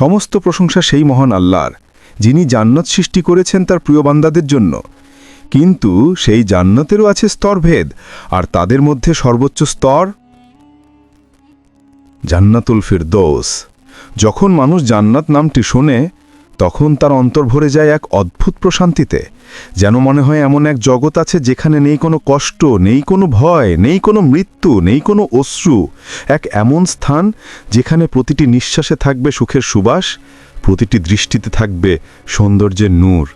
সমস্ত প্রশংসা সেই মহান আল্লাহর, যিনি জান্নাত সৃষ্টি করেছেন তার প্রিয় বান্দাদের জন্য। কিন্তু সেই জান্নাতেরও আছে স্তরভেদ, আর তাদের মধ্যে সর্বোচ্চ স্তর? জান্নাতুল ফিরদৌস। যখন মানুষ জান্নাত নামটি শোনে, তখন তার অন্তর ভরে যায় এক অদ্ভুত প্রশান্তিতে। যেন মনে হয় এমন এক জগৎ আছে যেখানে নেই কোনো কষ্ট, নেই কোনো ভয়, নেই কোনো মৃত্যু, নেই কোনো অশ্রু। এক এমন স্থান যেখানে প্রতিটি নিঃশ্বাসে থাকবে সুখের সুবাস, প্রতিটি দৃষ্টিতে থাকবে সৌন্দর্যের নূর।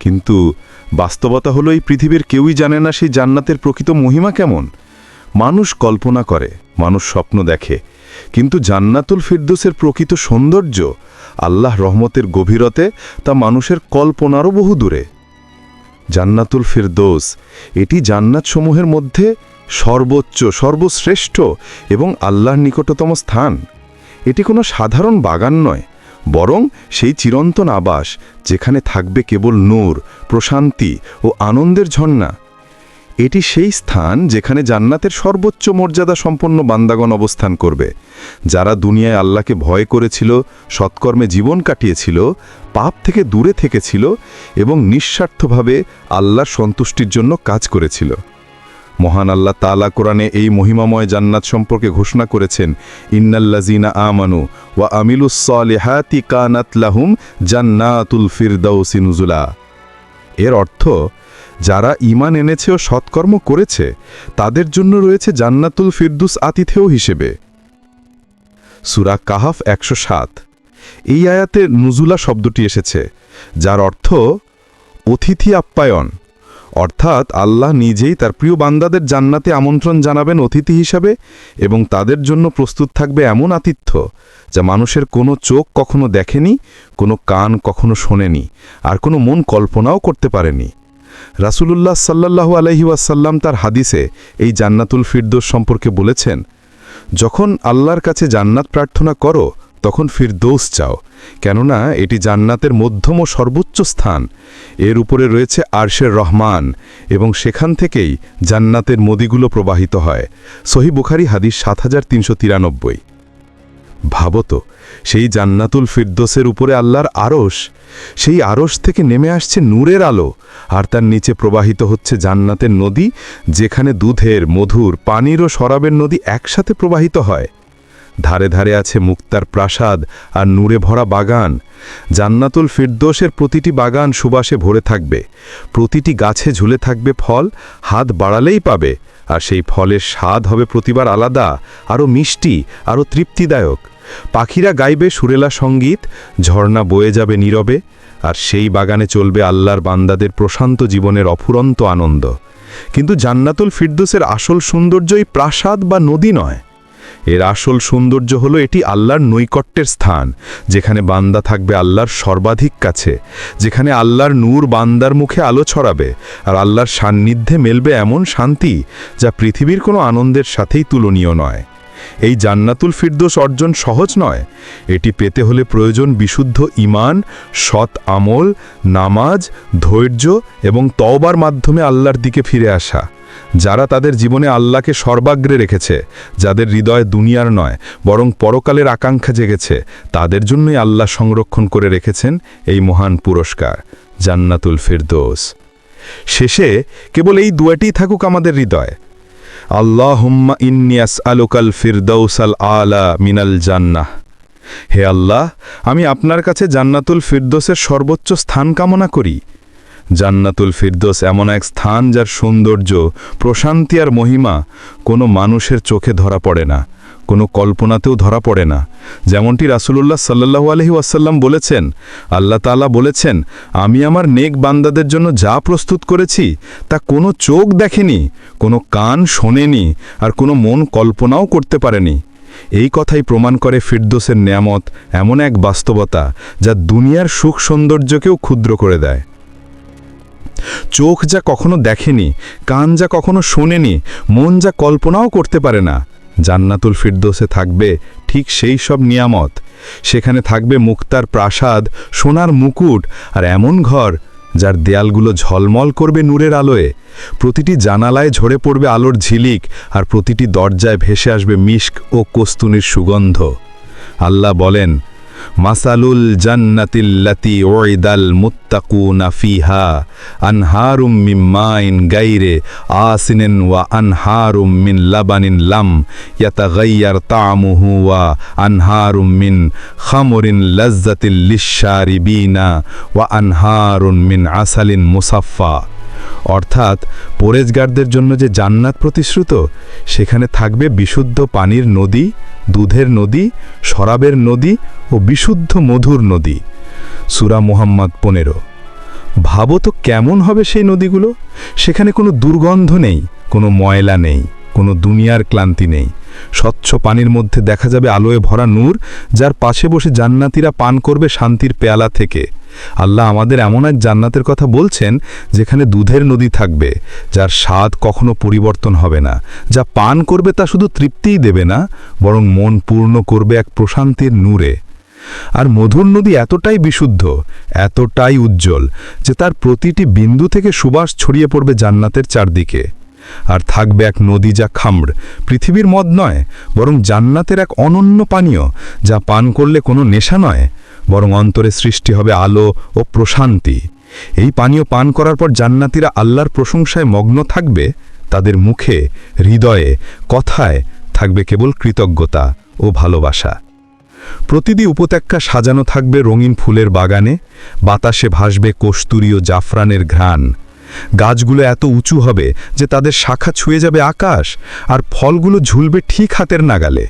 কিন্তু বাস্তবতা হলো এই পৃথিবীর কেউই জানে না সেই জান্নাতের প্রকৃত মহিমা কেমন। মানুষ কল্পনা করে, মানুষ স্বপ্ন দেখে। কিন্তু জান্নাতুল ফিরদোসের প্রকৃত সৌন্দর্য, আল্লাহ রহমতের গভীরতে তা মানুষের কল্পনারও বহু দূরে জান্নাতুল ফিরদোস। এটি জান্নাতসমূহের মধ্যে সর্বোচ্চ, সর্বশ্রেষ্ঠ এবং আল্লাহর নিকটতম স্থান। এটি কোনো সাধারণ বাগান নয়, বরং সেই চিরন্তন আবাস যেখানে থাকবে কেবল নূর, প্রশান্তি ও আনন্দের ঝর্ণা। এটি সেই স্থান যেখানে জান্নাতের সর্বোচ্চ মর্যাদা সম্পন্ন বান্দাগণ অবস্থান করবে। যারা দুনিয়ায় আল্লাহকে ভয় করেছিল, সৎকর্মে জীবন কাটিয়েছিল, পাপ থেকে দূরে থেকেছিল এবং নিঃস্বার্থভাবে আল্লাহর সন্তুষ্টির জন্য কাজ করেছিল। মহান আল্লাহ তালা কোরআনে এই মহিমাময় জান্নাত সম্পর্কে ঘোষণা করেছেন ইন্নাল্লাজিনা আমানু ওয়া আমিলুসলেহাতি কানাত জান্নাতুল ফিরদাউসি নুজুলা। এর অর্থ যারা ইমান এনেছে ও সৎকর্ম করেছে, তাদের জন্য রয়েছে জান্নাতুল ফিরদুস আতিথেয় হিসেবে। সুরা কাহাফ একশো সাত। এই আয়াতে নুজুলা শব্দটি এসেছে, যার অর্থ অতিথি আপ্যায়ন। অর্থাৎ আল্লাহ নিজেই তার প্রিয় বান্দাদের জান্নাতে আমন্ত্রণ জানাবেন অতিথি হিসাবে এবং তাদের জন্য প্রস্তুত থাকবে এমন আতিথ্য যা মানুষের কোনো চোখ কখনো দেখেনি, কোনো কান কখনো শোনেনি, আর কোনো মন কল্পনাও করতে পারেনি। রাসূলুল্লাহ সাল্লাল্লাহু আলহি ওয়াসাল্লাম তার হাদিসে এই জান্নাতুল ফিরদোস সম্পর্কে বলেছেন, যখন আল্লাহর কাছে জান্নাত প্রার্থনা করো, তখন ফিরদৌস চাও। কেননা এটি জান্নাতের মধ্যম ও সর্বোচ্চ স্থান। এর উপরে রয়েছে আরশের রহমান এবং সেখান থেকেই জান্নাতের নদীগুলো প্রবাহিত হয়। সহি বুখারি হাদিস সাত হাজার তিনশো তিরানব্বই। ভাবত সেই জান্নাতুল ফিরদোসের উপরে আল্লাহর আরশ, সেই আরশ থেকে নেমে আসছে নূরের আলো, আর তার নিচে প্রবাহিত হচ্ছে জান্নাতের নদী, যেখানে দুধের, মধুর পানির ও শরাবের নদী একসাথে প্রবাহিত হয়। ধারে ধারে আছে মুক্তার প্রাসাদ আর নূরে ভরা বাগান। জান্নাতুল ফিরদোসের প্রতিটি বাগান সুবাসে ভরে থাকবে। প্রতিটি গাছে ঝুলে থাকবে ফল, হাত বাড়ালেই পাবে। আর সেই ফলের স্বাদ হবে প্রতিবার আলাদা, আরও মিষ্টি, আরও তৃপ্তিদায়ক। পাখিরা গাইবে সুরেলা সংগীত, ঝর্ণা বয়ে যাবে নীরবে। আর সেই বাগানে চলবে আল্লাহর বান্দাদের প্রশান্ত জীবনের অফুরন্ত আনন্দ। কিন্তু জান্নাতুল ফিরদোসের আসল সৌন্দর্যই প্রাসাদ বা নদী নয়। এর আসল সৌন্দর্য হলো এটি আল্লাহর নৈকট্যের স্থান, যেখানে বান্দা থাকবে আল্লাহর সর্বাধিক কাছে, যেখানে আল্লাহর নূর বান্দার মুখে আলো ছড়াবে, আর আল্লাহর সান্নিধ্যে মেলবে এমন শান্তি যা পৃথিবীর কোনো আনন্দের সাথেই তুলনীয় নয়। এই জান্নাতুল ফিরদোস অর্জন সহজ নয়। এটি পেতে হলে প্রয়োজন বিশুদ্ধ ইমান সৎ আমল, নামাজ, ধৈর্য এবং তওবার মাধ্যমে আল্লাহর দিকে ফিরে আসা। যারা তাদের জীবনে আল্লাহকে সর্বাগ্রে রেখেছে, যাদের হৃদয় দুনিয়ার নয়, বরং পরকালের আকাঙ্ক্ষা জেগেছে, তাদের জন্যই আল্লাহ সংরক্ষণ করে রেখেছেন এই মহান পুরস্কার, জান্নাতুল ফিরদোস। শেষে কেবল এই দুয়াটি থাকুক আমাদের হৃদয়। আল্লাহুম্মা ইন্নিয়াস আলোকাল ফিরদৌসাল আলা মিনাল জান্নাহ। হে আল্লাহ, আমি আপনার কাছে জান্নাতুল ফিরদোসের সর্বোচ্চ স্থান কামনা করি। জান্নাতুল ফিরদোস এমন এক স্থান যার সৌন্দর্য, প্রশান্তি আর মহিমা কোনো মানুষের চোখে ধরা পড়ে না। কোনো কল্পনাতেও ধরা পড়ে না। যেমনটি রাসুলুল্লাহ সাল্লাহু আলহি ওয়াসাল্লাম বলেছেন, আল্লাহ তালা বলেছেন, আমি আমার নেক বান্দাদের জন্য যা প্রস্তুত করেছি, তা কোনো চোখ দেখেনি, কোনো কান শোনেনি, আর কোনো মন কল্পনাও করতে পারেনি। এই কথাই প্রমাণ করে ফিরদোসের নিয়ামত এমন এক বাস্তবতা, যা দুনিয়ার সুখ সৌন্দর্যকেও ক্ষুদ্র করে দেয়। চোখ যা কখনো দেখেনি, কান যা কখনো শোনেনি, মন যা কল্পনাও করতে পারে না জান্নাতুল ফিরদোসে থাকবে ঠিক সেই সব নিয়ামত। সেখানে থাকবে মুক্তার প্রাসাদ, সোনার মুকুট আর এমন ঘর যার দেয়ালগুলো ঝলমল করবে নূরের আলোয়। প্রতিটি জানালায় ঝরে পড়বে আলোর ঝিলিক আর প্রতিটি দরজায় ভেসে আসবে মিস্ক ও কস্তুনির সুগন্ধ। আল্লাহ বলেন মাসালুল জান্নাতিল্লাতি ওয়াইদাল মুত্তাকুনা ফিহা আনহারুম মিন মাইন গাইরে আসিনিন ওয়া আনহারুম মিন লাবানিন লাম ইয়াতাগাইয়ার তা'মুহু ওয়া আনহারুম মিন খামরিন লাজ্জাতিল লিশশারিবিনা ওয়া আনহারুন মিন আসালিন মুসাফফা অর্থাৎ পরেজগারদের জন্য যে জান্নাত প্রতিশ্রুত, সেখানে থাকবে বিশুদ্ধ পানির নদী, দুধের নদী, শরাবের নদী ও বিশুদ্ধ মধুর নদী। সুরা মোহাম্মদ পনেরো। ভাবো তো কেমন হবে সেই নদীগুলো? সেখানে কোনো দুর্গন্ধ নেই, কোনো ময়লা নেই, কোনো দুনিয়ার ক্লান্তি নেই। স্বচ্ছ পানির মধ্যে দেখা যাবে আলোয় ভরা নূর, যার পাশে বসে জান্নাতিরা পান করবে শান্তির পেয়ালা থেকে। আল্লাহ আমাদের এমন এক জান্নাতের কথা বলছেন যেখানে দুধের নদী থাকবে, যার স্বাদ কখনো পরিবর্তন হবে না। যা পান করবে তা শুধু তৃপ্তিই দেবে না, বরং মন পূর্ণ করবে এক প্রশান্তির নূরে। আর মধুর নদী এতটাই বিশুদ্ধ, এতটাই উজ্জ্বল, যে তার প্রতিটি বিন্দু থেকে সুবাস ছড়িয়ে পড়বে জান্নাতের চারদিকে। আর থাকবে এক নদী যা খামড়, পৃথিবীর মদ নয়, বরং জান্নাতের এক অনন্য পানীয়, যা পান করলে কোনো নেশা নয়। বরং অন্তরে সৃষ্টি হবে আলো ও প্রশান্তি। এই পানীয় পান করার পর জান্নাতিরা আল্লাহর প্রশংসায় মগ্ন থাকবে, তাদের মুখে, হৃদয়ে, কথায় থাকবে কেবল কৃতজ্ঞতা ও ভালোবাসা। প্রতিদি উপত্যকা সাজানো থাকবে রঙিন ফুলের বাগানে, বাতাসে ভাসবে কস্তুরী ও জাফরানের ঘ্রাণ। গাছগুলো এত উঁচু হবে যে তাদের শাখা ছুঁয়ে যাবে আকাশ, আর ফলগুলো ঝুলবে ঠিক হাতের নাগালে।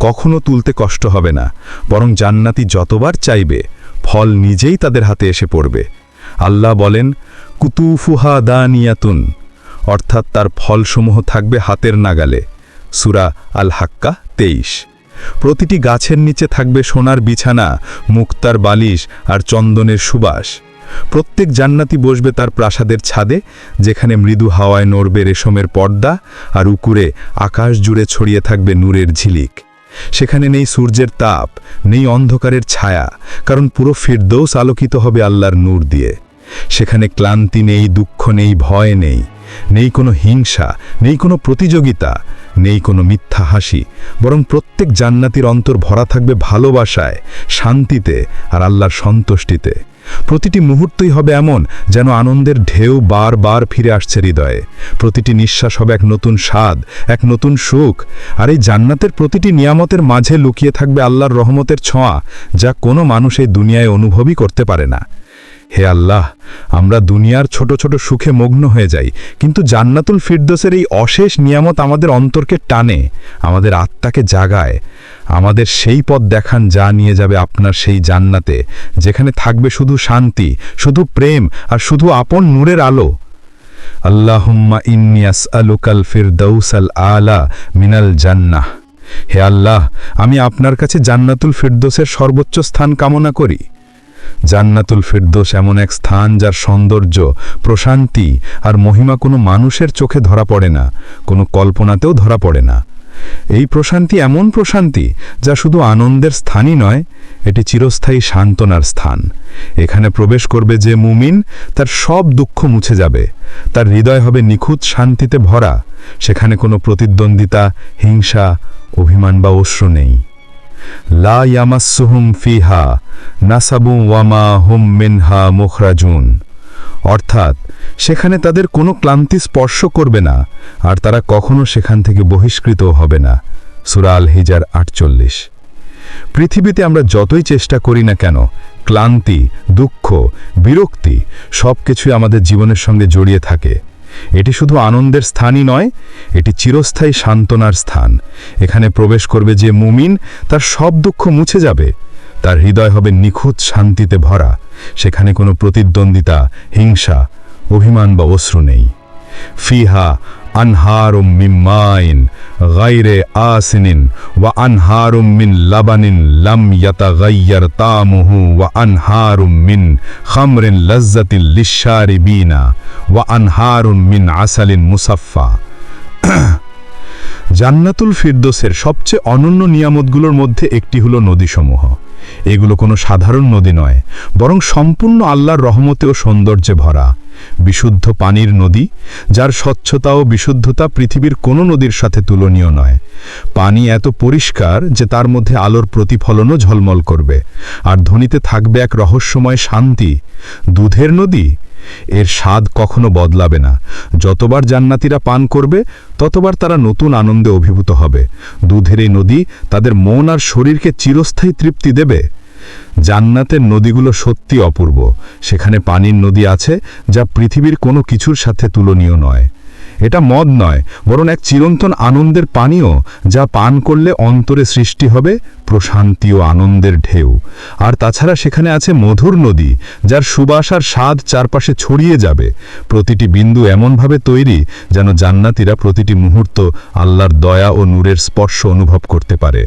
কখনো তুলতে কষ্ট হবে না, বরং জান্নাতি যতবার চাইবে, ফল নিজেই তাদের হাতে এসে পড়বে। আল্লাহ বলেন, কুতুফুহা দানিয়াতুন অর্থাৎ তার ফলসমূহ থাকবে হাতের নাগালে। সুরা আল হাক্কা তেইশ। প্রতিটি গাছের নিচে থাকবে সোনার বিছানা, মুক্তার বালিশ আর চন্দনের সুবাস। প্রত্যেক জান্নাতি বসবে তার প্রাসাদের ছাদে, যেখানে মৃদু হাওয়ায় নড়বে রেশমের পর্দা আর উকুরে আকাশ জুড়ে ছড়িয়ে থাকবে নূরের ঝিলিক। সেখানে নেই সূর্যের তাপ, নেই অন্ধকারের ছায়া, কারণ পুরো ফিরদৌস আলোকিত হবে আল্লাহর নূর দিয়ে। সেখানে ক্লান্তি নেই, দুঃখ নেই, ভয় নেই নেই কোনো হিংসা, নেই কোনো প্রতিযোগিতা, নেই কোনো মিথ্যা হাসি, বরং প্রত্যেক জান্নাতির অন্তর ভরা থাকবে ভালোবাসায়, শান্তিতে আর আল্লাহর সন্তুষ্টিতে। প্রতিটি মুহূর্তই হবে এমন যেন আনন্দের ঢেউ বার বার ফিরে আসছে হৃদয়ে। প্রতিটি নিঃশ্বাস হবে এক নতুন স্বাদ, এক নতুন সুখ। আর এই জান্নাতের প্রতিটি নিয়ামতের মাঝে লুকিয়ে থাকবে আল্লাহর রহমতের ছোঁয়া, যা কোনো মানুষ এই দুনিয়ায় অনুভবই করতে পারে না। হে আল্লাহ, আমরা দুনিয়ার ছোট ছোট সুখে মগ্ন হয়ে যাই, কিন্তু জান্নাতুল ফিরদোসের এই অশেষ নিয়ামত আমাদের অন্তরকে টানে, আমাদের আত্মাকে জাগায়। আমাদের সেই পথ দেখান যা নিয়ে যাবে আপনার সেই জান্নাতে, যেখানে থাকবে শুধু শান্তি, শুধু প্রেম আর শুধু আপন নূরের আলো। আল্লাহুম্মা ইন্নিয়াস আলুকাল ফিরদৌসাল আলা মিনাল জান্নাহ। হে আল্লাহ, আমি আপনার কাছে জান্নাতুল ফিরদোসের সর্বোচ্চ স্থান কামনা করি। জান্নাতুল ফিরদোস এমন এক স্থান যার সৌন্দর্য, প্রশান্তি আর মহিমা কোনো মানুষের চোখে ধরা পড়ে না, কোনো কল্পনাতেও ধরা পড়ে না। এই প্রশান্তি এমন প্রশান্তি যা শুধু আনন্দের স্থানই নয়, এটি চিরস্থায়ী সান্ত্বনার স্থান। এখানে প্রবেশ করবে যে মুমিন, তার সব দুঃখ মুছে যাবে। তার হৃদয় হবে নিখুঁত শান্তিতে ভরা। সেখানে কোনো প্রতিদ্বন্দ্বিতা, হিংসা, অভিমান বা অশ্রু নেই। লা ইয়ামাসুহুম ফিহা, নাসাবু ওয়ামা হুম মিনহা মুখরাজুন। অর্থাৎ সেখানে তাদের কোনো ক্লান্তি স্পর্শ করবে না, আর তারা কখনো সেখান থেকে বহিষ্কৃত হবে না। সুরা আল হিজার আটচল্লিশ। পৃথিবীতে আমরা যতই চেষ্টা করি না কেন, ক্লান্তি, দুঃখ, বিরক্তি সব কিছুই আমাদের জীবনের সঙ্গে জড়িয়ে থাকে। এটি শুধু আনন্দের স্থানই নয়, এটি চিরস্থায়ী সান্ত্বনার স্থান। এখানে প্রবেশ করবে যে মুমিন, তার সব দুঃখ মুছে যাবে। তার হৃদয় হবে নিখুঁত শান্তিতে ভরা, সেখানে কোনো প্রতিদ্বন্দ্বিতা, হিংসা, অভিমান বা অশ্রু নেই। ফিহা আনহারুম মিম্মাইন গাইরে আসিনিন ওয়া আনহারুম মিন লাবানিন লাম ইয়াতাগাইয়ার তামুহু ওয়া আনহারুম মিন খামরিন লাজ্জাতিল লিশারিবিনা ওয়া আনহারুম মিন আসালিন মুসাফফা। জান্নাতুল ফিরদোসের সবচেয়ে অনন্য নিয়ামতগুলোর মধ্যে একটি হলো নদীসমূহ। এগুলো কোনো সাধারণ নদী নয়, বরং সম্পূর্ণ আল্লাহর রহমতে ও সৌন্দর্যে ভরা। বিশুদ্ধ পানির নদী, যার স্বচ্ছতা ও বিশুদ্ধতা পৃথিবীর কোনো নদীর সাথে তুলনীয় নয়। পানি এত পরিষ্কার যে তার মধ্যে আলোর প্রতিফলনও ঝলমল করবে। আর ধ্বনিতে থাকবে এক রহস্যময় শান্তি। দুধের নদী এর স্বাদ কখনো বদলাবে না। যতবার জান্নাতিরা পান করবে, ততবার তারা নতুন আনন্দে অভিভূত হবে। দুধের এই নদী তাদের মন আর শরীরকে চিরস্থায়ী তৃপ্তি দেবে। জান্নাতের নদীগুলো সত্যি অপূর্ব। সেখানে পানির নদী আছে, যা পৃথিবীর কোনো কিছুর সাথে তুলনীয় নয়। এটা মদ নয়, বরং এক চিরন্তন আনন্দের পানীয় যা পান করলে অন্তরে সৃষ্টি হবে প্রশান্তি ও আনন্দের ঢেউ। আর তাছাড়া সেখানে আছে মধুর নদী, যার সুবাসার স্বাদ চারপাশে ছড়িয়ে যাবে। প্রতিটি বিন্দু এমনভাবে তৈরি যেন জান্নাতিরা প্রতিটি মুহূর্ত আল্লাহর দয়া ও নূরের স্পর্শ অনুভব করতে পারে।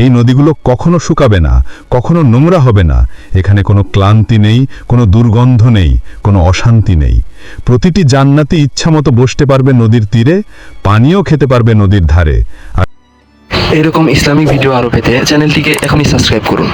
এই নদীগুলো কখনো শুকাবে না, কখনো নোংরা হবে না। এখানে কোনো ক্লান্তি নেই, কোনো দুর্গন্ধ নেই, কোনো অশান্তি নেই। প্রতিটি জান্নাতি ইচ্ছা মতো বসতে পারবে নদীর তীরে, পানিও খেতে পারবে নদীর ধারে। এরকম ইসলামিক ভিডিও আরও পেতে চ্যানেলটিকে এখনই সাবস্ক্রাইব করুন।